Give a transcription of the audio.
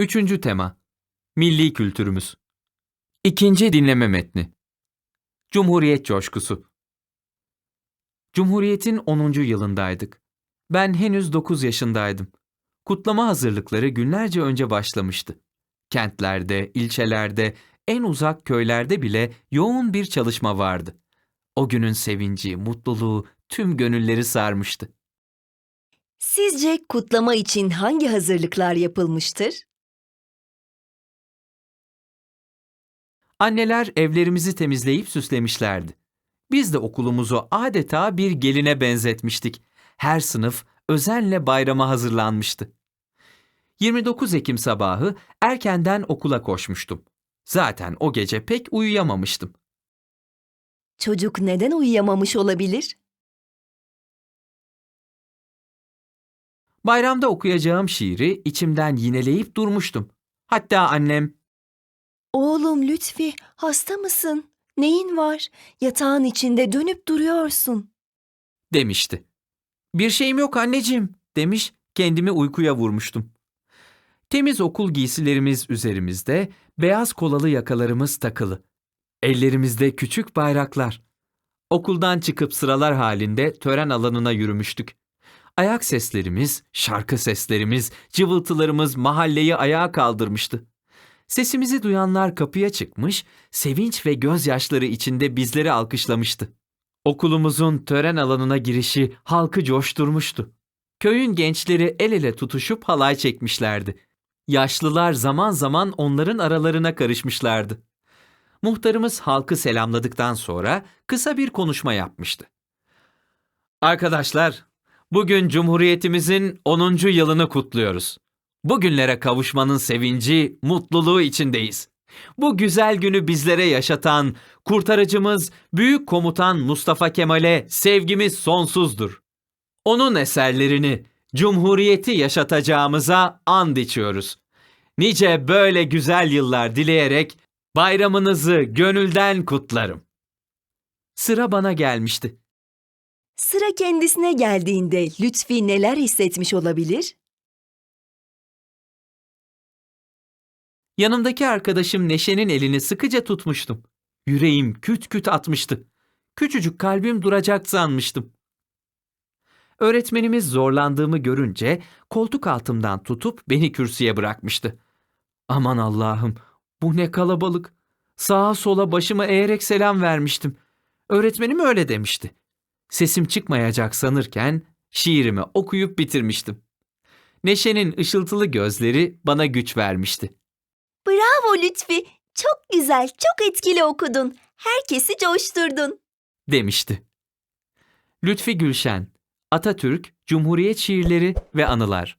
Üçüncü tema Milli kültürümüz İkinci dinleme metni Cumhuriyet coşkusu Cumhuriyetin 10. yılındaydık. Ben henüz 9 yaşındaydım. Kutlama hazırlıkları günlerce önce başlamıştı. Kentlerde, ilçelerde, en uzak köylerde bile yoğun bir çalışma vardı. O günün sevinci, mutluluğu tüm gönülleri sarmıştı. Sizce kutlama için hangi hazırlıklar yapılmıştır? Anneler evlerimizi temizleyip süslemişlerdi. Biz de okulumuzu adeta bir geline benzetmiştik. Her sınıf özenle bayrama hazırlanmıştı. 29 Ekim sabahı erkenden okula koşmuştum. Zaten o gece pek uyuyamamıştım. Çocuk neden uyuyamamış olabilir? Bayramda okuyacağım şiiri içimden yineleyip durmuştum. Hatta annem Oğlum Lütfi, hasta mısın? Neyin var? Yatağın içinde dönüp duruyorsun. demişti. Bir şeyim yok anneciğim demiş kendimi uykuya vurmuştum. Temiz okul giysilerimiz üzerimizde, beyaz kolalı yakalarımız takılı. Ellerimizde küçük bayraklar. Okuldan çıkıp sıralar halinde tören alanına yürümüştük. Ayak seslerimiz, şarkı seslerimiz, cıvıltılarımız mahalleyi ayağa kaldırmıştı. Sesimizi duyanlar kapıya çıkmış, sevinç ve gözyaşları içinde bizleri alkışlamıştı. Okulumuzun tören alanına girişi halkı coşturmuştu. Köyün gençleri el ele tutuşup halay çekmişlerdi. Yaşlılar zaman zaman onların aralarına karışmışlardı. Muhtarımız halkı selamladıktan sonra kısa bir konuşma yapmıştı. Arkadaşlar, bugün Cumhuriyetimizin 10. yılını kutluyoruz. Bugünlere kavuşmanın sevinci, mutluluğu içindeyiz. Bu güzel günü bizlere yaşatan kurtarıcımız Büyük Komutan Mustafa Kemal'e sevgimiz sonsuzdur. Onun eserlerini, Cumhuriyeti yaşatacağımıza and içiyoruz. Nice böyle güzel yıllar dileyerek bayramınızı gönülden kutlarım. Sıra bana gelmişti. Sıra kendisine geldiğinde Lütfi neler hissetmiş olabilir? Yanımdaki arkadaşım Neşe'nin elini sıkıca tutmuştum. Yüreğim küt küt atmıştı. Küçücük kalbim duracak sanmıştım. Öğretmenimiz zorlandığımı görünce koltuk altımdan tutup beni kürsüye bırakmıştı. Aman Allah'ım, bu ne kalabalık. Sağa sola başımı eğerek selam vermiştim. Öğretmenim öyle demişti. Sesim çıkmayacak sanırken şiirimi okuyup bitirmiştim. Neşe'nin ışıltılı gözleri bana güç vermişti. Bravo Lütfi, çok güzel, çok etkili okudun. Herkesi coşturdun. demişti. Lütfi Gülşen, Atatürk, Cumhuriyet şiirleri ve anılar.